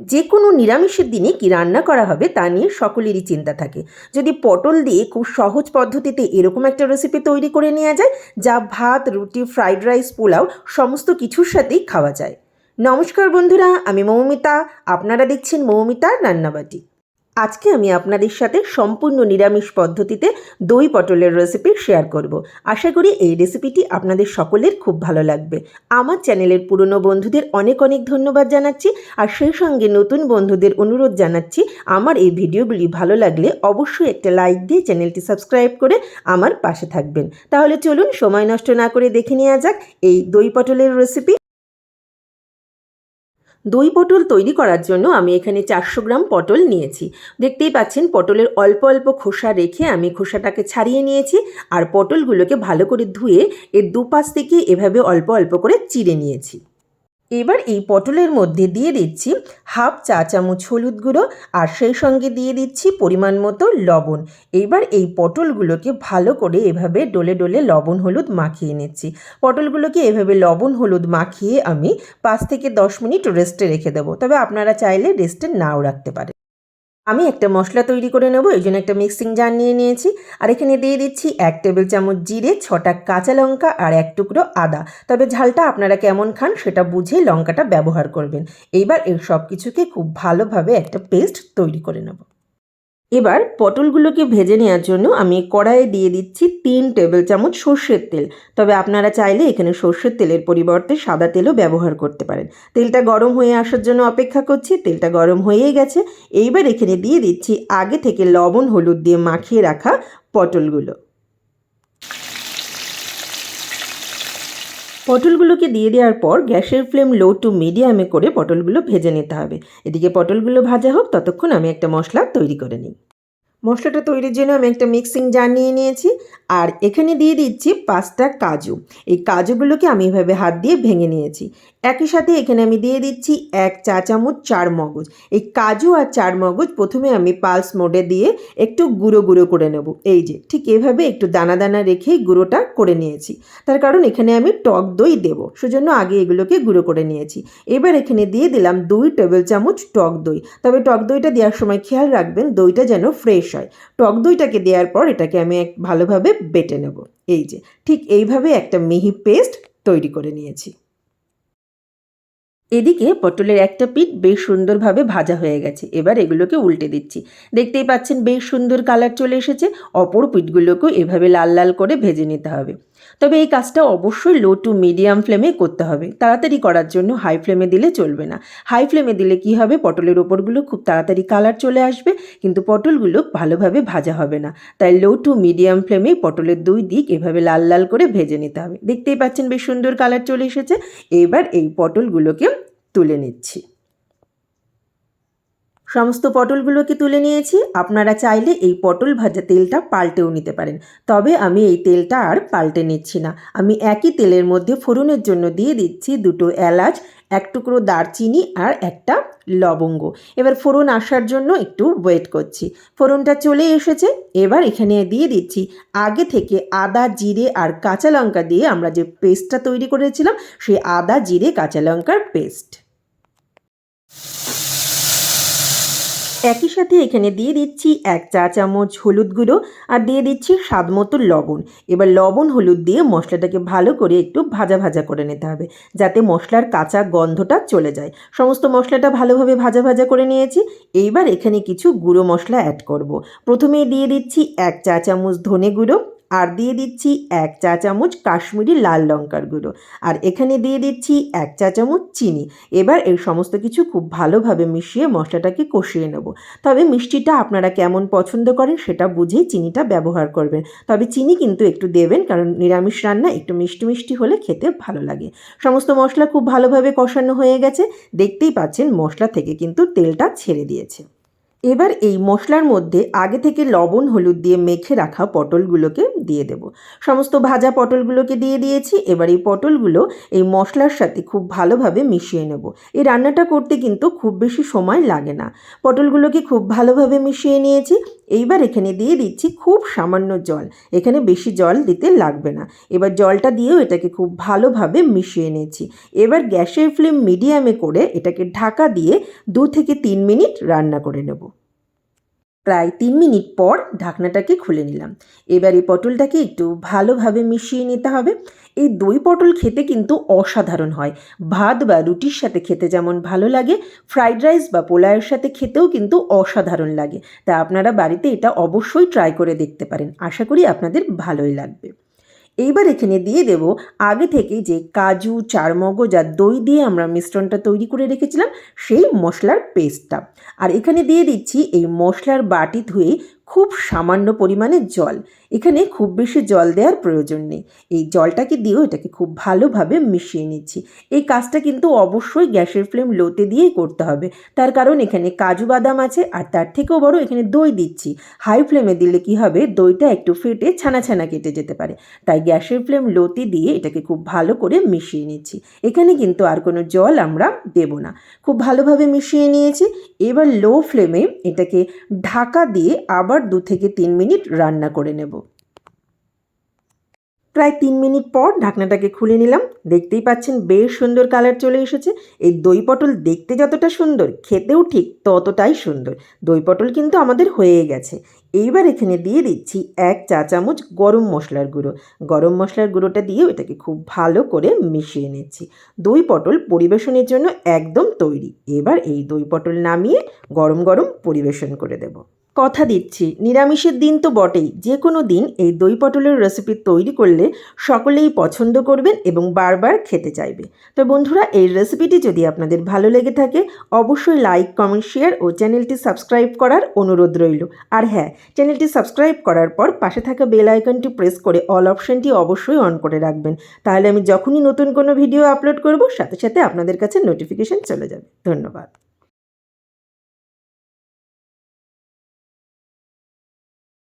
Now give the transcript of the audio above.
যে কোনো নিরামিষের দিনে কি রান্না করা হবে তা নিয়ে সকলেরই চিন্তা থাকে। যদি পটল দিয়ে খুব সহজ পদ্ধতিতে এরকম একটা রেসিপি তৈরি করে নেওয়া যায়, যা ভাত, রুটি ফ্রাইড রাইস পোলাও সমস্ত কিছুর সাথেই খাওয়া যায়। নমস্কার বন্ধুরা, আমি মৌমিতা। আপনারা দেখছেন মৌমিতার রান্নাবাটি। আজকে আমি আপনাদের সাথে সম্পূর্ণ নিরামিষ পদ্ধতিতে দই পটলের রেসিপি শেয়ার করব। আশা করি এই রেসিপিটি আপনাদের সকলের খুব ভালো লাগবে। আমার চ্যানেলের পুরনো বন্ধুদের অনেক অনেক ধন্যবাদ জানাচ্ছি, আর সেই সঙ্গে নতুন বন্ধুদের অনুরোধ জানাচ্ছি, আমার এই ভিডিওগুলি ভালো লাগলে অবশ্যই একটা লাইক দিয়ে চ্যানেলটি সাবস্ক্রাইব করে আমার পাশে থাকবেন। তাহলে চলুন সময় নষ্ট না করে দেখে নেওয়া যাক এই দই পটলের রেসিপি দই পটল তৈরি করার জন্য আমি এখানে চারশো গ্রাম পটল নিয়েছি। দেখতেই পাচ্ছেন, পটলের অল্প অল্প খোসা রেখে আমি খোসাটাকে ছাড়িয়ে নিয়েছি আর পটলগুলোকে ভালো করে ধুয়ে এর দুপাশ থেকে এভাবে অল্প অল্প করে চিড়ে নিয়েছি। এবার এই পটলের মধ্যে দিয়ে দিচ্ছি হাফ চা চামচ হলুদ গুঁড়ো আর সেই সঙ্গে দিয়ে দিচ্ছি পরিমাণ মতো লবণ। এইবার এই পটলগুলোকে ভালো করে এভাবে ডলে ডলে লবণ হলুদ মাখিয়ে নিচ্ছি। পটলগুলোকে এভাবে লবণ হলুদ মাখিয়ে আমি পাঁচ থেকে দশ মিনিট রেস্টে রেখে দেবো। তবে আপনারা চাইলে রেস্টে নাও রাখতে পারেন। আমি একটা মশলা তৈরি করে নেব, এই জন্য একটা মিক্সিং জার নিয়ে নিয়েছি। আর এখানে দিয়ে দিচ্ছি এক টেবিল চামচ জিরে, ছটা কাঁচা লঙ্কা আর এক টুকরো আদা। তবে ঝালটা আপনারা কেমন খান সেটা বুঝে লঙ্কাটা ব্যবহার করবেন। এইবার এর সব কিছুকে খুব ভালোভাবে একটা পেস্ট তৈরি করে নেব। এবার পটলগুলোকে ভেজে নেওয়ার জন্য আমি কড়াইয়ে দিয়ে দিচ্ছি তিন টেবিল চামচ সর্ষের তেল। তবে আপনারা চাইলে এখানে সর্ষের তেলের পরিবর্তে সাদা তেলও ব্যবহার করতে পারেন। তেলটা গরম হয়ে আসার জন্য অপেক্ষা করছি, তেলটা গরম হয়েই গেছে। এইবার এখানে দিয়ে দিচ্ছি আগে থেকে লবণ, হলুদ দিয়ে মাখিয়ে রাখা পটলগুলো। পটলগুলোকে দিয়ে দেওয়ার পর গ্যাসের ফ্লেম লো টু মিডিয়ামে করে পটলগুলো ভেজে নিতে হবে। এদিকে পটলগুলো ভাজা হোক, ততক্ষণ আমি একটা মশলা তৈরি করে নিই। মশলাটা তৈরির জন্য আমি একটা মিক্সিং জার নিয়ে নিয়েছি। আর এখানে দিয়ে দিচ্ছি পাঁচটা কাজু। এই কাজুগুলোকে আমি এভাবে হাত দিয়ে ভেঙে নিয়েছি। একই সাথে এখানে আমি দিয়ে দিচ্ছি এক চা চামচ চার মগজ। এই কাজু আর চার মগজ প্রথমে আমি পালস মোডে দিয়ে একটু গুঁড়ো গুঁড়ো করে নেব। এই যে, ঠিক এভাবে একটু দানা দানা রেখেই গুঁড়োটা করে নিয়েছি। তার কারণ এখানে আমি টক দই দেব, সেজন্য আগে এগুলোকে গুঁড়ো করে নিয়েছি। এবার এখানে দিয়ে দিলাম দুই টেবিল চামচ টক দই। তবে টক দইটা দেওয়ার সময় খেয়াল রাখবেন, দইটা যেন ফ্রেশ হয়। টক দইটাকে দেওয়ার পর এটাকে আমি এক ভালোভাবে বেটে নেব। এই যে, ঠিক এইভাবে একটা মিহি পেস্ট তৈরি করে নিয়েছি। এদিকে পটলের একটা পিঠ বেশ সুন্দরভাবে ভাজা হয়ে গেছে। এবার এগুলোকে উল্টে দিচ্ছি। দেখতেই পাচ্ছেন বেশ সুন্দর কালার চলে এসেছে। অপর পিঠগুলোকেও এভাবে লাল লাল করে ভেজে নিতে হবে। তবে এই কাজটা অবশ্যই লো টু মিডিয়াম ফ্লেমে করতে হবে। তাড়াতাড়ি করার জন্য হাই ফ্লেমে দিলে চলবে না। হাই ফ্লেমে দিলে কি হবে? পটলের ওপরগুলো খুব তাড়াতাড়ি কালার চলে আসবে, কিন্তু পটলগুলো ভালোভাবে ভাজা হবে না। তাই লো টু মিডিয়াম ফ্লেমে পটলের দুই দিক এভাবে লাল লাল করে ভেজে নিতে হবে। দেখতেই পাচ্ছেন বেশ সুন্দর কালার চলে এসেছে। এবার এই পটলগুলোকে তুলে নিচ্ছি। সমস্ত পটলগুলোকে তুলে নিয়েছি। আপনারা চাইলে এই পটল ভাজা তেলটা পাল্টেও নিতে পারেন। তবে আমি এই তেলটা আর পাল্টে নিচ্ছি না। আমি একই তেলের মধ্যে ফোড়নের জন্য দিয়ে দিচ্ছি দুটো এলাচ, এক টুকরো দারচিনি আর একটা লবঙ্গ। এবার ফোড়ন আসার জন্য একটু ওয়েট করছি। ফোড়নটা চলে এসেছে। এবার এখানে দিয়ে দিচ্ছি আগে থেকে আদা, জিরে আর কাঁচা লঙ্কা দিয়ে আমরা যে পেস্টটা তৈরি করেছিলাম সেই আদা, জিরে, কাঁচা লঙ্কার পেস্ট। একই সাথে এখানে দিয়ে দিচ্ছি এক চা চামচ হলুদ গুঁড়ো আর দিয়ে দিচ্ছি স্বাদ মতো লবণ। এবার লবণ হলুদ দিয়ে মশলাটাকে ভালো করে একটু ভাজা ভাজা করে নিতে হবে, যাতে মশলার কাঁচা গন্ধটা চলে যায়। সমস্ত মশলাটা ভালোভাবে ভাজা ভাজা করে নিয়েছি। এইবার এখানে কিছু গুঁড়ো মশলা অ্যাড করব। প্রথমেই দিয়ে দিচ্ছি এক চা চামচ ধনে গুঁড়ো। আর দিয়ে দিচ্ছি এক চা চামচ কাশ্মীরি লাল লঙ্কার গুঁড়ো। আর এখানে দিয়ে দিচ্ছি এক চা চামচ চিনি। এবার এই সমস্ত কিছু খুব ভালোভাবে মিশিয়ে মশলাটাকে কষিয়ে নেব। তবে মিষ্টিটা আপনারা কেমন পছন্দ করেন সেটা বুঝেই চিনিটা ব্যবহার করবেন। তবে চিনি কিন্তু একটু দেবেন, কারণ নিরামিষ রান্না একটু মিষ্টি মিষ্টি হলে খেতে ভালো লাগে। সমস্ত মশলা খুব ভালোভাবে কষানো হয়ে গেছে। দেখতেই পাচ্ছেন মশলা থেকে কিন্তু তেলটা ছেড়ে দিয়েছে। এবার এই মশলার মধ্যে আগে থেকে লবণ, হলুদ দিয়ে মেখে রাখা পটলগুলোকে দিয়ে দেব। সমস্ত ভাজা পটলগুলোকে দিয়ে দিয়েছি, এবার এই পটলগুলো এই মশলার সাথে খুব ভালোভাবে মিশিয়ে নেব। এই রান্নাটা করতে কিন্তু খুব বেশি সময় লাগে না। পটলগুলোকে খুব ভালোভাবে মিশিয়ে নিয়েছি, এইবার এখানে দিয়ে দিচ্ছি খুব সামান্য জল। এখানে বেশি জল দিতে লাগবে না। এবার জলটা দিয়েও এটাকে খুব ভালোভাবে মিশিয়ে নিয়েছি। এবার গ্যাসের ফ্লেম মিডিয়ামে করে এটাকে ঢাকা দিয়ে দু থেকে তিন মিনিট রান্না করে নেব। প্রায় তিন মিনিট পর ঢাকনাটাকে খুলে নিলাম। এবার এই পটলটাকে একটু ভালোভাবে মিশিয়ে নিতে হবে। এই দই পটল খেতে কিন্তু অসাধারণ হয়। ভাত বা রুটির সাথে খেতে যেমন ভালো লাগে, ফ্রাইড রাইস বা পোলাওয়ের সাথে খেতেও কিন্তু অসাধারণ লাগে। তা আপনারা বাড়িতে এটা অবশ্যই ট্রাই করে দেখতে পারেন। আশা করি আপনাদের ভালোই লাগবে। এইবার এখানে দিয়ে দেব আগে থেকে যে কাজু, চারমগজ আর দই দিয়ে আমরা মিশ্রণটা তৈরি করে রেখেছিলাম, সেই মশলার পেস্টটা। আর এখানে দিয়ে দিচ্ছি এই মশলার বাটি ধুয়ে খুব সামান্য পরিমাণে জল। এখানে খুব বেশি জল দেওয়ার প্রয়োজন নেই। এই জলটাকে দিয়েও এটাকে খুব ভালোভাবে মিশিয়ে নিচ্ছি। এই কাজটা কিন্তু অবশ্যই গ্যাসের ফ্লেম লোতে দিয়েই করতে হবে। তার কারণ এখানে কাজু বাদাম আছে আর তার থেকেও বড় এখানে দই দিচ্ছি। হাই ফ্লেমে দিলে কি হবে? দইটা একটু ফেটে ছানা ছানা কেটে যেতে পারে। তাই গ্যাসের ফ্লেম লোতে দিয়ে এটাকে খুব ভালো করে মিশিয়ে নিচ্ছি। এখানে কিন্তু আর কোনো জল আমরা দেব না। খুব ভালোভাবে মিশিয়ে নিয়েছি। এবার লো ফ্লেমে এটাকে ঢাকা দিয়ে আবার দু থেকে তিন মিনিট রান্না করে নেব। প্রায় তিন মিনিট পর ঢাকনাটাকে খুলে নিলাম। দেখতেই পাচ্ছেন বেশ সুন্দর কালার চলে এসেছে। এই দই পটল দেখতে যতটা সুন্দর, খেতেও ঠিক ততটাই সুন্দর। দই পটল কিন্তু আমাদের হয়ে গেছে। এইবার এখানে দিয়ে দিচ্ছি এক চা চামচ গরম মশলার গুঁড়ো। গরম মশলার গুঁড়োটা দিয়েও এটাকে খুব ভালো করে মিশিয়ে নিচ্ছি। দই পটল পরিবেশনের জন্য একদম তৈরি। এবার এই দই পটল নামিয়ে গরম গরম পরিবেশন করে দেবো। কথা দিচ্ছি, নিরামিষের দিন তো বটেই। যে কোনো দিন এই দই পটলের রেসিপি তৈরি করলে সকলেই পছন্দ করবেন এবং বারবার খেতে চাইবে। তো বন্ধুরা, এই রেসিপিটি যদি আপনাদের ভালো লেগে থাকে, অবশ্যই লাইক কমেন্ট শেয়ার ও চ্যানেলটি সাবস্ক্রাইব করার অনুরোধ রইল। আর হ্যাঁ চ্যানেলটি সাবস্ক্রাইব করার পর পাশে থাকা বেল আইকনটি প্রেস করে অল অপশনটি অবশ্যই অন করে রাখবেন। তাহলে আমি যখনই নতুন কোনো ভিডিও আপলোড করব, সাথে সাথে আপনাদের কাছে নোটিফিকেশন চলে যাবে। ধন্যবাদ।